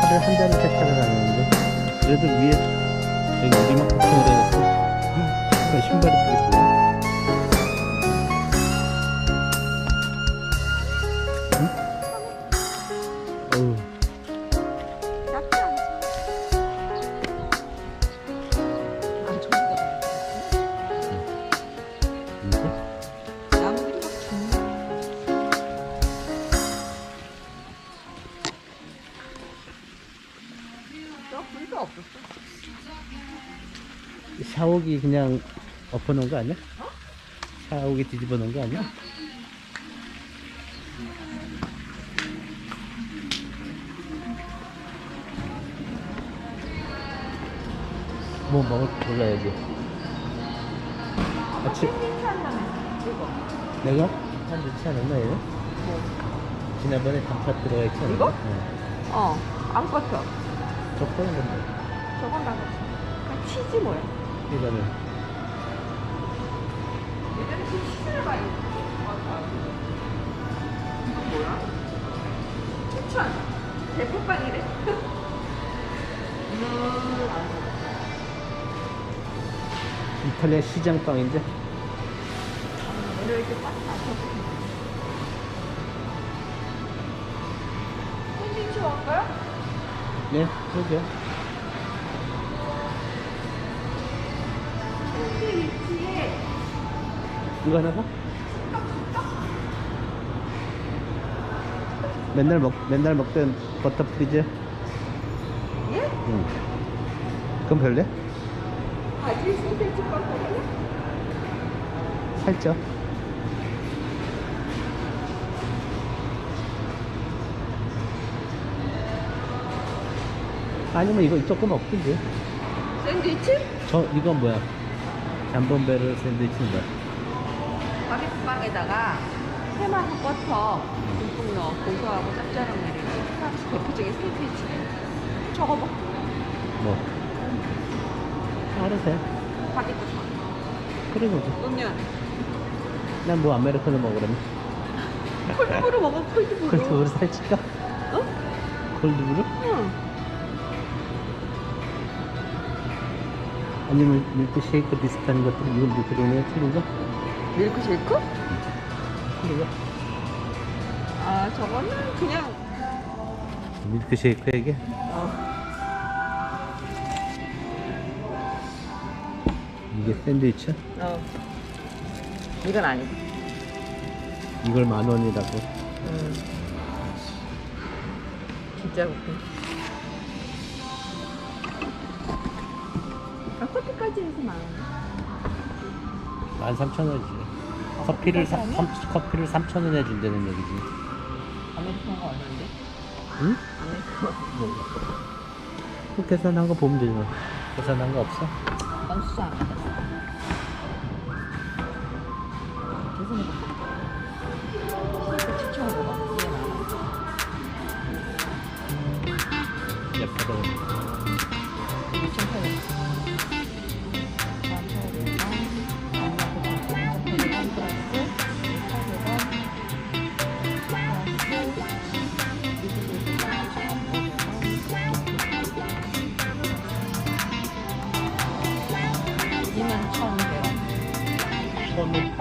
차를 한 잔을 세차를 하는데 그래도 위에 저기 걱정을 해갖고. 그 신발이 샤워기 그냥 엎어놓은 거 아니야? 샤워기 뒤집어 놓은 거 아니야? 뭐 먹을 거 골라야지. 아침. 내가 한 넣지 않았나 얘는? 지난번에 단팥 들어가 있지 않나? 이거? 응. 어, 안 껐어. 적당한 건데. 저건 다. 그냥 치즈 뭐야? 이거는 예전에 그 치즈를 많이 이건 뭐야? 추천. 대포빵이래. 음. 이탈리아 시장빵인데 오늘 이렇게 꽉 차서. 샌드위치 먹을까요? 네 그러죠. 이거 하나 봐. 맨날 먹 맨날 먹던 버터 프리즈. 예? 응. 그럼 별래? 바질 소세지 껌이요? 살쪄. 아니면 이거 조금 먹든지. 샌드위치? 저 이건 뭐야? 잠범베르 샌드위치인가? 바게트빵에다가 해마하고 버터 듬뿍 넣어 고소하고 짭짤한 메리고 프랑스 대표적인 샌드위치래 저거 먹 뭐? 알아서 해. 바게트빵 그래 보자. 음료 난뭐 아메리카노 먹으라면. 콜드브루 먹어 콜드브루 콜드브루 살찔까? 어? 콜드브루? 응 아니면 밀크 쉐이크 비슷한 것들 이건 밀크 종류에 틀린가? 밀크 쉐이크? 틀린가? 아 저거는 그냥 밀크 쉐이크에게 어 이게 샌드위치? 어. 이건 아니고 이걸 만 원이라고. 음. 진짜 웃겨 아 커피까지 해서 만 원. 만 삼천 원이지. 커피를 사? 삼- 커피를 삼천 원에 준다는 얘기지. 아메리카노가 얼마인데? 응? 아메리카노 그 계산한 거 보면 되잖아. 계산한 거 없어? 난 수사 안 받았어 계산해 처음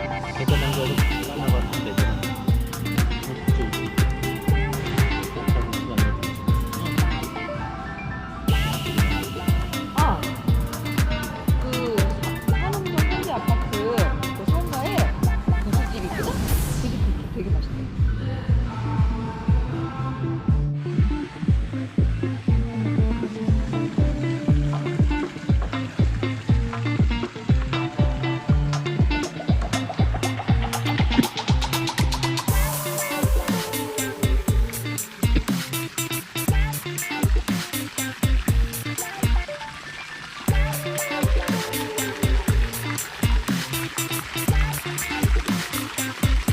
Peace.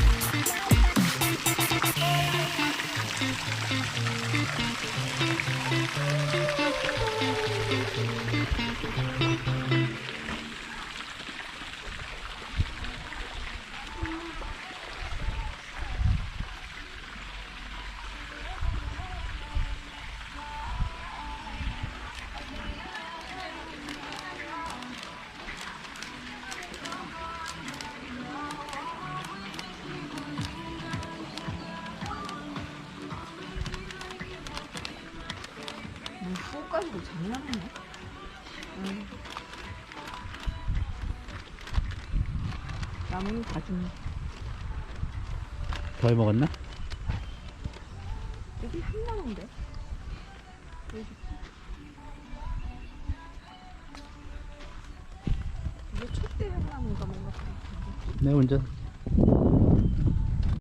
뭐 꿀까지도 장난하네. 응. 나무는 다 죽네. 덜 먹었나? 여기 한 나무인데? 여기. 이게 촛대 향나무가 뭔가 그렇던데. 내 혼자